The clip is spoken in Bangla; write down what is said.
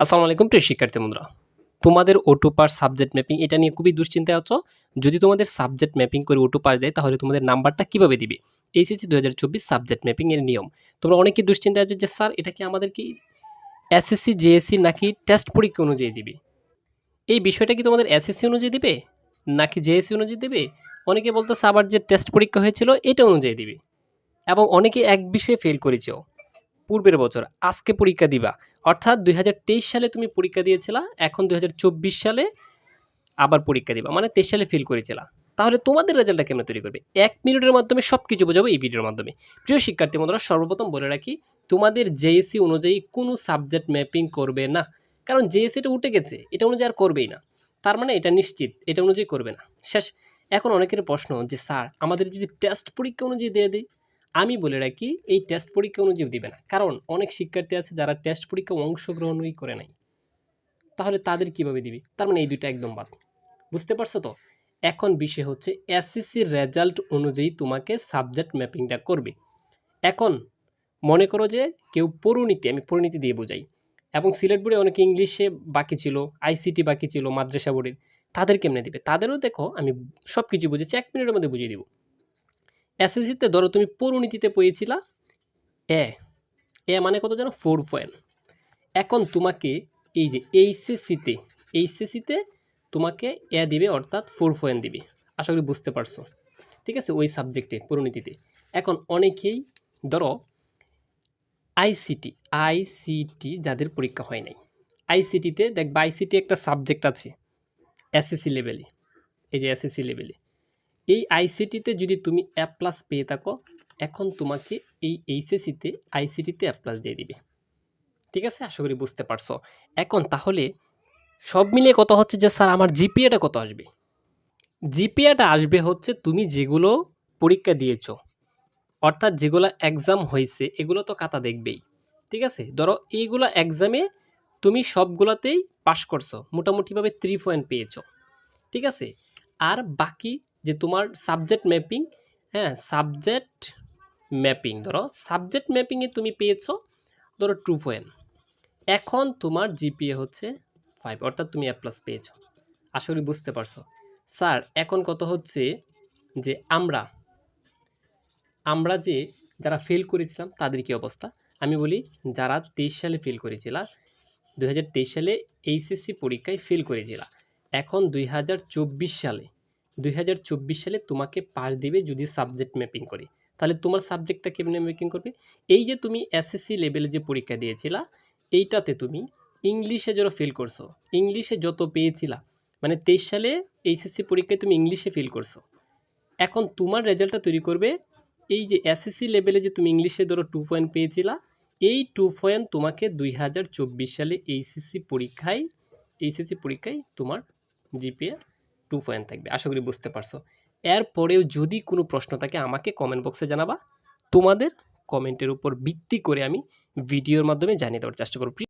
আসসালামু আলাইকুম প্রিয় শিক্ষার্থী বন্ধুরা। তোমাদের ওটু পার সাবজেক্ট ম্যাপিং এটা নিয়ে খুবই দুশ্চিন্তায় আছো? যদি তোমাদের সাবজেক্ট ম্যাপিং করে ওটু পাস দেয়, তাহলে তোমাদের নাম্বারটা কীভাবে দিবে? এইচএসসি দু হাজার চব্বিশ সাবজেক্ট ম্যাপিং এর নিয়ম। তোমরা অনেকেই দুশ্চিন্তায় আছে যে, স্যার, এটা কি আমাদের কি এসএসসি জেএসসি নাকি টেস্ট পরীক্ষা অনুযায়ী দিবে? এই বিষয়টা কি তোমাদের এসএসসি অনুযায়ী দিবে? নাকি জেএসসি অনুযায়ী দিবে? অনেকে বলতেছে আবার যে টেস্ট পরীক্ষা হয়েছিল, এটা অনুযায়ী দিবে। এবং অনেকে এক বিষয়ে ফেল করেছেও। পূর্বের বছর, আজকে পরীক্ষা দিবা। অর্থাৎ দুই হাজার তেইশ সালে তুমি পরীক্ষা দিয়েছিলা, এখন দুই হাজার চব্বিশ সালে আবার পরীক্ষা দিবা মানে তেইশ সালে ফিল করেছিলা। তাহলে তোমাদের রেজাল্টটা কেমন তৈরি করবে? এক মিনিটের মাধ্যমে সব কিছু বোঝাবো এই ভিডিওর মাধ্যমে। প্রিয় শিক্ষার্থী বন্ধুরা, সর্বপ্রথম বলে রাখি, তোমাদের জেএসসি অনুযায়ী কোনো সাবজেক্ট ম্যাপিং করবে না। কারণ জেএসসিটা উঠে গেছে, এটা অনুযায়ী আর করবেই না। তার মানে এটা নিশ্চিত, এটা অনুযায়ী করবে না। শেষ, এখন অনেকের প্রশ্ন যে, স্যার, আমাদের যদি টেস্ট পরীক্ষা অনুযায়ী দিয়ে দিই আমি বলে রাখি, এই টেস্ট পরীক্ষা অনুযায়ী দিবে না। কারণ অনেক শিক্ষার্থী আছে যারা টেস্ট পরীক্ষা অংশগ্রহণই করে নাই। তাহলে তাদের কীভাবে দিবি? তার মানে এই দুটো একদম বাদ। বুঝতে পারছ তো? এখন বিষয় হচ্ছে এসএসসির রেজাল্ট অনুযায়ী তোমাকে সাবজেক্ট ম্যাপিংটা করবে। এখন মনে করো যে কেউ পরিণীতি আমি পরিণীতি দিয়ে বোঝাই। এবং সিলেট বোর্ডে অনেকে ইংলিশে বাকি ছিল আইসিটি বাকি ছিল, মাদ্রাসা বোর্ডের তাদের কেমনে দিবে? তাদেরও দেখো, আমি সব কিছু বুঝেছি, এক মিনিটের মধ্যে বুঝিয়ে দিব। এসএসসিতে ধরো তুমি পরিণীতিতে পেয়েছিলা এ এ মানে কত জানো? ফোর পয়েন্ট এখন তোমাকে এই যে এইচএসসিতে এইচএসসিতে তোমাকে এ দিবে, অর্থাৎ ফোর পয়েন্ট দিবে। আশা করি বুঝতে পারছ। ঠিক আছে? ওই সাবজেক্টে পরিণীতিতে এখন অনেকেই ধরো আইসিটি আইসিটি যাদের পরীক্ষা হয় নাই। আইসিটিতে দেখবা আইসিটি একটা সাবজেক্ট আছে এসএসসি লেভেলে এই যে এসএসসি লেভেলে এই আইসিটিতে যদি তুমি অ্যাপ প্লাস পেয়ে থাকো, এখন তোমাকে এই এইচএসিতে আইসিটিতে অ্যাপ প্লাস দিয়ে দিবে। ঠিক আছে? আশা করি বুঝতে পারছ। এখন তাহলে সব মিলিয়ে কত হচ্ছে যে, স্যার, আমার জিপিএটা কত আসবে? জিপিএটা আসবে হচ্ছে তুমি যেগুলো পরীক্ষা দিয়েছ। অর্থাৎ যেগুলো এক্সাম হয়েছে, এগুলো তো খাতা দেখবেই। ঠিক আছে? ধরো এইগুলো এক্সামে তুমি সবগুলোতেই পাশ করছ। মোটামুটিভাবে থ্রি পয়েন্ট পেয়েছ। ঠিক আছে? আর বাকি যে তোমার সাবজেক্ট ম্যাপিং হ্যাঁ সাবজেক্ট ম্যাপিং ধরো সাবজেক্ট ম্যাপিংয়ে তুমি পেয়েছ ধরো টু পয়েন্ট এখন তোমার জিপিএ হচ্ছে ফাইভ অর্থাৎ তুমি এ প্লাস পেয়েছ। আশা করি বুঝতে পারছ। স্যার, এখন কত হচ্ছে যে আমরা আমরা যে যারা ফেল করেছিলাম তাদের কি অবস্থা? আমি বলি যারা তেইশ সালে ফেল করেছিলা, দুই সালে এইচএসসি পরীক্ষায় ফেল করেছিলা। এখন দুই হাজার চব্বিশ সালে দুই হাজার চব্বিশ সালে তোমাকে পাস দিবে যদি সাবজেক্ট ম্যাপিং করে। তাহলে তোমার সাবজেক্টটা কেমনে ম্যাপিং করবে? এই যে তুমি এসএসসি লেভেলে যে পরীক্ষা দিয়েছিলা, এইটাতে তুমি ইংলিশে যারা ফেল করছ, ইংলিশে যত পেয়েছিলা মানে তেইশ সালে এইচএসসি পরীক্ষায় তুমি ইংলিশে ফেল করছ। এখন তোমার রেজাল্টটা তৈরি করবে, এই যে এসএসসি লেভেলে যে তুমি ইংলিশে ধরো টু পয়েন্ট পেয়েছিলা, এই টু পয়েন্ট তোমাকে দুই হাজার চব্বিশ সালে এইচএসসি পরীক্ষায় এইচএসসি পরীক্ষায় তোমার জিপিএ টু পয়েন্ট থাকবে, আশা করি বুঝতে পারছ। এরপরেও যদি কোনো প্রশ্ন থাকে, আমাকে কমেন্ট বক্সে জানাবা। তোমাদের কমেন্টের উপর ভিত্তি করে আমি ভিডিওর মাধ্যমে জানিয়ে দেওয়ার চেষ্টা করব।